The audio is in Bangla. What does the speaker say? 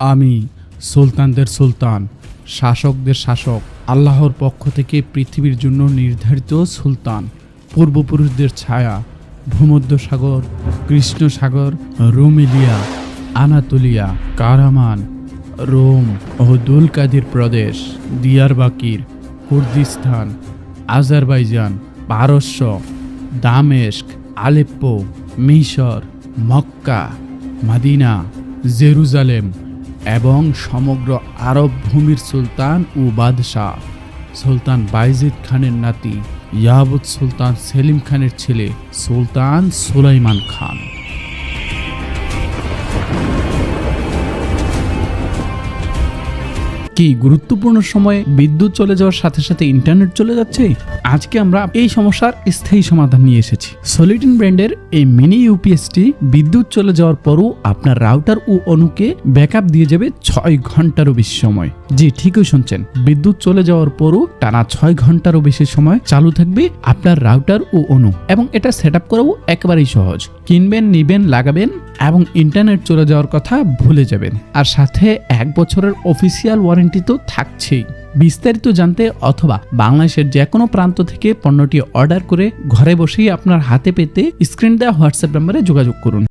আমি, সুলতানদের সুলতান, শাসকদের শাসক, আল্লাহর পক্ষ থেকে পৃথিবীর জন্য নির্ধারিত সুলতান, পূর্বপুরুষদের ছায়া ভূমধ্য সাগর কৃষ্ণ সাগর রোমেলিয়া, আনাতোলিয়া, কারামান, রোম ও দুলকাদির প্রদেশ দিয়ারবাকির কুর্দিস্তান, আজারবাইজান, পারস্য, দামেস্ক, আলেপ্পো, মিশর, মক্কা, মাদিনা, জেরুজালেম এবং সমগ্র আরব ভূমির সুলতান ও বাদশাহ। সুলতান বাইজিদ খানের নাতি ইয়াবুদ সুলতান সেলিম খানের ছেলে সুলতান সুলাইমান খান। কি গুরুত্বপূর্ণ সময়ে বিদ্যুৎ চলে যাওয়ার সাথে সাথে ইন্টারনেট চলে যাচ্ছে? আজকে আমরা এই সমস্যার স্থায়ী সমাধান নিয়ে এসেছি। সলিটিন ব্র্যান্ডের এই মিনি ইউপিএসটি বিদ্যুৎ চলে যাওয়ার পরও আপনার রাউটার ও অনুকে ব্যাকআপ দিয়ে যাবে ছয় ঘন্টারও বেশি সময়। জি, ঠিকই শুনছেন। বিদ্যুৎ চলে যাওয়ার পরও টানা ছয় ঘন্টারও বেশি সময় চালু থাকবে আপনার রাউটার ও অনু এবং এটা সেট আপ করাও একেবারেই সহজ। কিনবেন, নিবেন, লাগাবেন এবং ইন্টারনেট চলে যাওয়ার কথা ভুলে যাবেন। আর সাথে এক বছরের অফিসিয়াল ওয়ারেন্টি তো থাকছেই। বিস্তারিত জানতে অথবা বাংলাদেশের যে কোনো প্রান্ত থেকে পণ্যটি অর্ডার করে ঘরে বসেই আপনার হাতে পেতে স্ক্রিন দেওয়া হোয়াটসঅ্যাপ নাম্বারে যোগাযোগ করুন।